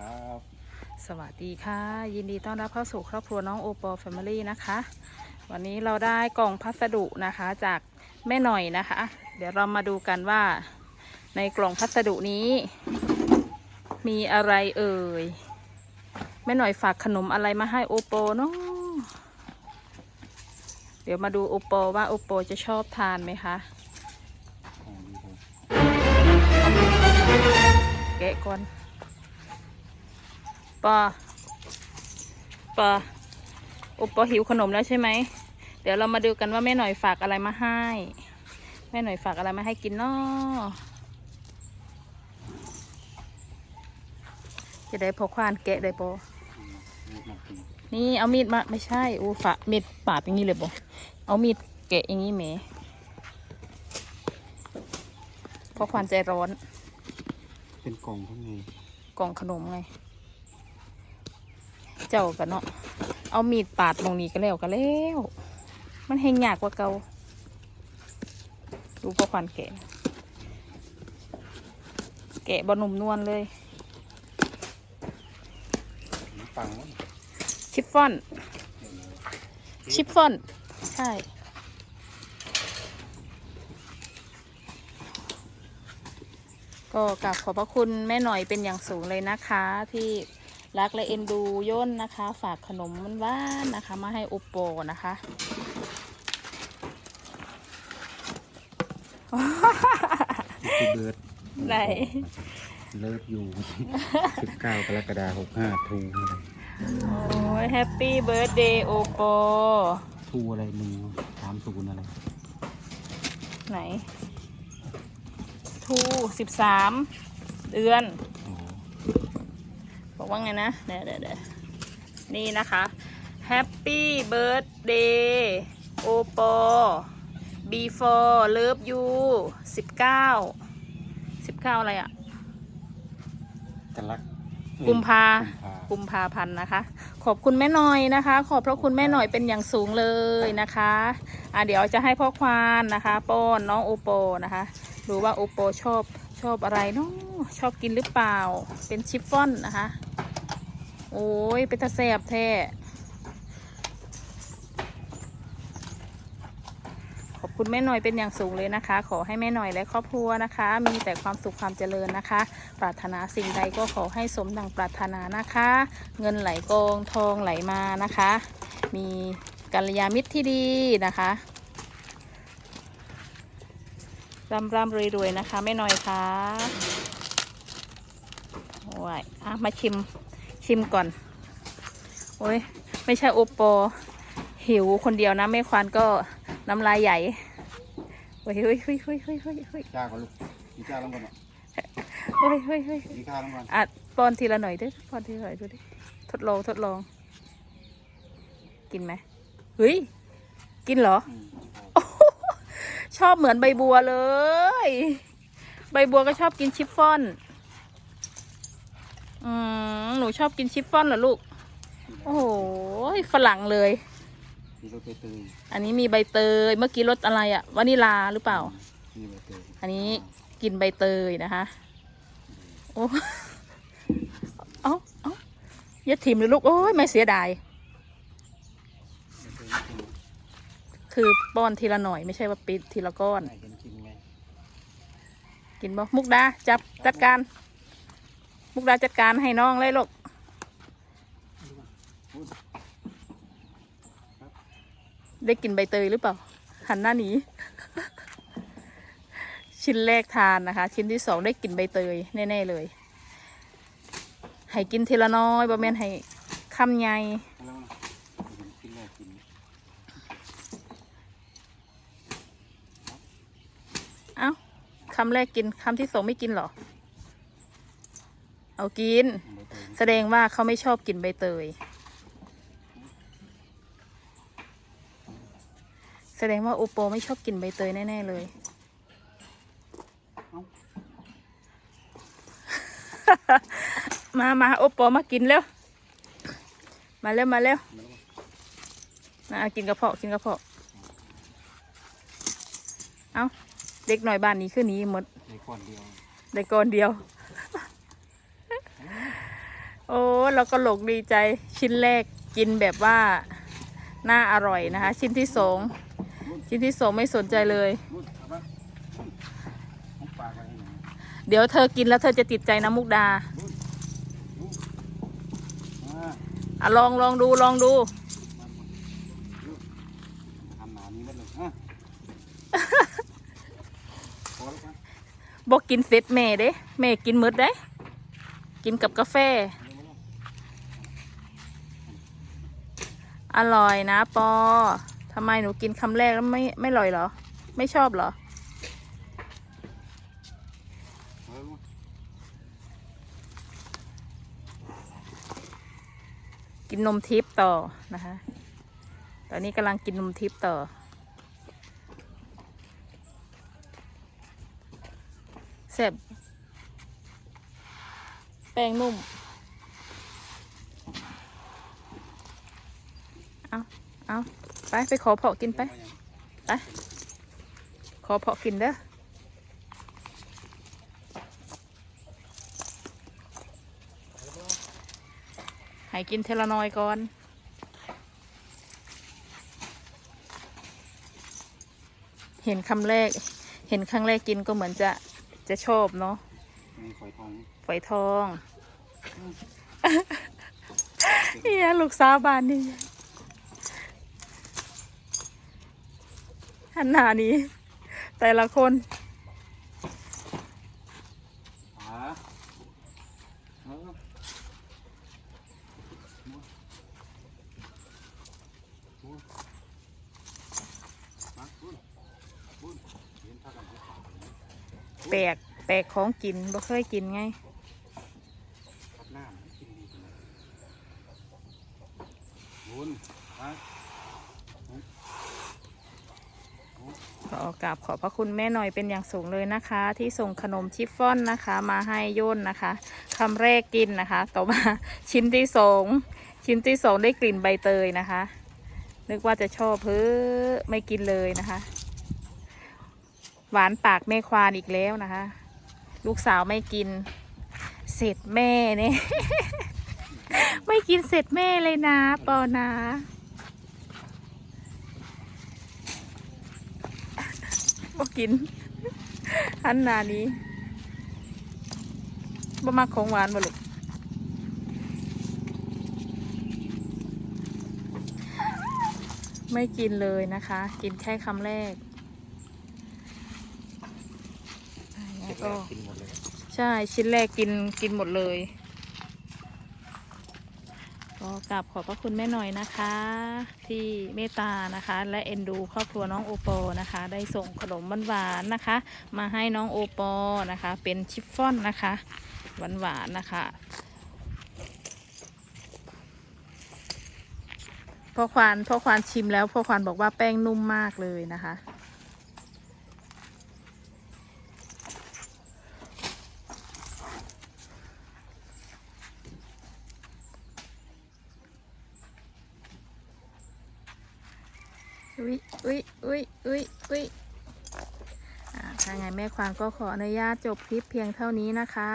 ครับ สวัสดีค่ะ ยินดีต้อนรับเข้าสู่ครอบครัวน้องโอปอลแฟมิลี่นะคะ วันนี้เราได้กล่องพัสดุนะคะจากแม่หน่อยนะคะ เดี๋ยวเรามาดูกันว่า ในกล่องพัสดุนี้ มีอะไรเอ่ยแม่หน่อยฝากขนมอะไรมาให้โอปอเนาะเดี๋ยวมาดูโอปอว่าโอปอจะชอบทานไหมคะของดีครับแกะก่อน ปอปออุปอหิวขนมแล้วใช่ไหม เดี๋ยวเรามาดูกันว่าแม่หน่อยฝากอะไรมาให้ แม่หน่อยฝากอะไรมาให้กินเนาะจะได้พอควานแกะได้ปอมีมากินนี่เอามีดมาไม่ใช่อูฝามีดปาดอย่างนี้เลยปอเอามีดแกะอย่างนี้แหมเพราะควานใจร้อน เป็นกล่องข้างในกล่องขนมไง เจ้ากันเนาะเอามีดปาดตรงนี้ก็แล้วก็แล้ว มันเฮงยากกว่าเก่าดูพอควันแกะ แกะบอนุ่มนวลเลย ปังชิฟฟอน ชิฟฟอน ใช่ ก็กราบขอบพระคุณแม่หน่อยเป็นอย่างสูงเลยนะคะที่ รักและเอ็นดูย่นนะคะ ฝากขนมหวานๆนะคะ มาให้โอโปนะคะพี่เบิร์ดไหนเลิฟอยู่สิบเก้ากรกฎาคมหกห้าทูอะไรโอ้ยแฮปปี้เบิร์ดเดย์โอโปทูอะไรหนึ่งสามศูนย์อะไร ไหน ทูสิบสามเดือนโอ้โห บอกว่าไงนะเดี๋ยวเดี๋ยวเดี๋ยวนี่นะคะ Happy Birthday โอปอ before love you สิบเก้าสิบเก้าอะไรอะกันลักกุมภากุมภากุมภาพันธ์นะคะ ขอบคุณแม่หน่อยนะคะ ขอบพระคุณแม่หน่อยเป็นอย่างสูงเลยนะคะอะเดี๋ยวจะให้พ่อควานนะคะ ป้อนน้องโอโปนะคะ ดูว่าโอโปชอบ ชอบอะไรเนาะชอบกินหรือเปล่า เป็นชิฟฟ่อนนะคะ โอ้ย เป็นตาแสบแท้ ขอบคุณแม่หน่อยเป็นอย่างสูงเลยนะคะ ขอให้แม่หน่อยและครอบครัวนะคะ มีแต่ความสุขความเจริญนะคะ ปรารถนาสิ่งใดก็ขอให้สมดังปรารถนานะคะ เงินไหลกองทองไหลมานะคะ มีกัลยาณมิตรที่ดีนะคะ ร่ำร่ำรวยรวยๆนะคะแม่หน่อยค่ะโอ้ยอะมาชิมชิมก่อน โอ้ยไม่ใช่โอปอหิวคนเดียวนะแม่ควานก็น้ำลายใหญ่เฮ้ยเฮ้ยเฮ้ยเฮ้ยเฮ้ยเฮ้ยเฮ้ยจ้าก่อนลูกกินข้าวลงก่อนอะเฮ้ยเฮ้ยเฮ้ยกินข้าวลงก่อนอะป้อนทีละหน่อยดิป้อนทีละหน่อยดูดิทดลองทดลอง กินไหมเฮ้ยกินเหรออืม ชอบเหมือนใบบัวเลย ใบบัวก็ชอบกินชิฟฟ่อน อืมหนูชอบกินชิฟฟ่อนเหรอลูก โอ้โหฝรั่งเลย มีรสเตยอันนี้มีใบเตย เมื่อกี้รสอะไรอะวานิลาหรือเปล่า มีใบเตยอันนี้กินใบเตยนะคะ โอ้เอาเอาอย่าถิ่มเลยลูก โอ้ยไม่เสียดาย คือป้อนทีละหน่อยไม่ใช่ว่าปิดทีละก้อนให้กันกินไงกินบ่มุกดาจับจัดการ มุกดาจัดการให้น้องเลยลูกได้กินใบเตยหรือเปล่าหันหน้าหนีชิ้นแรกทานนะคะ ชิ้นที่สองได้กินใบเตยแน่ ๆ เลย ให้กินทีละน้อยบ่แม่นให้คำใหญ่ แล้วนะกินแรกกิน เอ้า คำแรกกินคำที่สองไม่กินเหรอ เอากินใบเตยแสดงว่าเขาไม่ชอบกินใบเตย แสดงว่าโอโปไม่ชอบกินใบเตยแน่ ๆ เลย มามาโอโปมากินเร็ว มาเร็ว มาเร็วมากินกระเพาะกินกระเพาะ เอา เด็กหน่อยบ้านนี้คือหนี้หมดในก้อนเดียวได้ก้อนเดียวเราก็หลงดีใจชิ้นแรกกินแบบว่าน่าอร่อยนะคะ ชิ้นที่สองชิ้นที่สองไม่สนใจเลยนู่นเอามานู่นผมฝากไว้ให้หน่อยเดี๋ยวเธอกินแล้วเธอจะติดใจนะมุกดาอ่าอะลองลองดูลองดู ทำหนานี้หมดเลยอะพอแล้วครับ บอกกินเสร็จแม่เด้แม่กินมืดได้ กินกับกาแฟ อร่อยนะปอทำไมหนูกินคำแรกแล้วไม่ไม่อร่อยเหรอ ไม่ชอบเหรอ กินนมทิพย์ต่อนะคะ ตอนนี้กำลังกินนมทิพย์ต่อ เสร็จแป้งนุ่ม เอาเอาไป ไปขอเพาะกินไป ไป ขอเพาะกินเด้อให้กินเทลนอยก่อนเห็นคำแรก เห็นครั้งแรกกินก็เหมือนจะ จะชอบเนาะมีฝอยทองฝอยทองเฮียลูกสาวบ้านนี่หันหน้านี้ แต่ละคน ป๋าเออมามามาบุญบุญเห็นท่ากันไหม แปล กแปลกของกินบ่เคยกินไงทับหน้ามันกินดีจังเลยบุญมาขอกราบขอบพระคุณแม่หน่อยเป็นอย่างสูงเลยนะคะ ที่ส่งขนมชิฟฟ่อนนะคะ มาให้โย่นนะคะคำแรกกินนะคะ ต่อมาชิ้นที่สองชิ้นที่สองได้กลิ่นใบเตยนะคะ นึกว่าจะชอบเพ้อไม่กินเลยนะคะ หวานปากแม่ควานอีกแล้วนะคะ ลูกสาวไม่กิน เสร็จแม่เนี่ย ไม่กินเสร็จแม่เลยนะปอนะบ่กินอันนานี้บ่มักของหวานบ่ลูกไม่กินเลยนะคะ กินแค่คำแรก อันนี้ก็กินหมดเลย ใช่ชิ้นแรกกินกินหมดเลยก็กราบขอบพระคุณแม่หน่อยนะคะ ที่เมตตานะคะ และเอ็นดูครอบครัวน้องโอปอนะคะ ได้ส่งขนมหวานๆนะคะ มาให้น้องโอปอนะคะ เป็นชิฟฟ่อนนะคะหวานๆนะคะพ่อควานพ่อควานชิมแล้วพ่อควานบอกว่าแป้งนุ่มมากเลยนะคะ อุ้ยอุ้ย อุ้ยอุ้ยอุ้ยอ่าถ้าไงแม่ควานก็ขออนุญาตจบคลิปเพียงเท่านี้นะคะ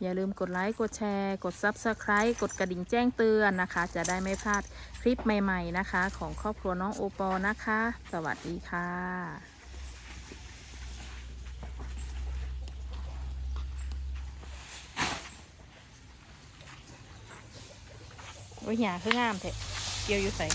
อย่าลืมกดไลค์กดแชร์ กด Subscribe กดกระดิ่งแจ้งเตือนนะคะ จะได้ไม่พลาดคลิปใหม่ ๆนะคะ ของครอบครัวน้องโอปอลนะคะ สวัสดีค่ะโอ้ยหยาคืองามเถอะเกี่ยวอยู่ใส่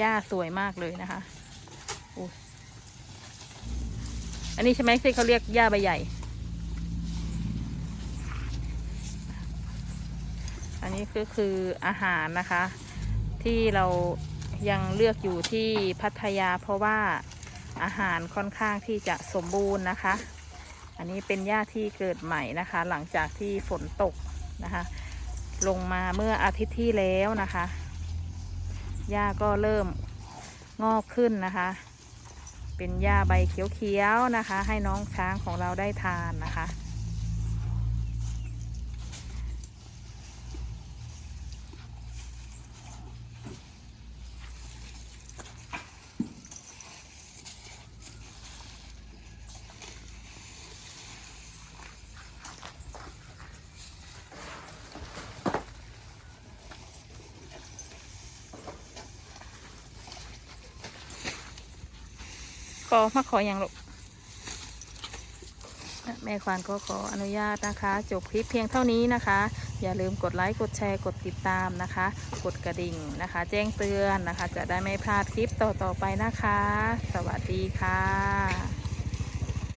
หญ้าสวยมากเลยนะคะอ้อันนี้ใช่ไหมที่เขาเรียกหญ้าใบใหญ่ อันนี้ก็คืออาหารนะคะ ที่เรายังเลือกอยู่ที่พัทยาเพราะว่าอาหารค่อนข้างที่จะสมบูรณ์นะคะ อันนี้เป็นหญ้าที่เกิดใหม่นะคะ หลังจากที่ฝนตกนะคะ ลงมาเมื่ออาทิตย์ที่แล้วนะคะ หญ้าก็เริ่มงอกขึ้นนะคะ เป็นหญ้าใบเขียวๆนะคะ ให้น้องช้างของเราได้ทานนะคะ ปอมาขออย่างลูกแม่ควานก็ขออนุญาตนะคะ จบคลิปเพียงเท่านี้นะคะ อย่าลืมกดไลค์กดแชร์กดติดตามนะคะ กดกระดิ่งนะคะ แจ้งเตือนนะคะ จะได้ไม่พลาดคลิปต่อๆไปนะคะ สวัสดีค่ะ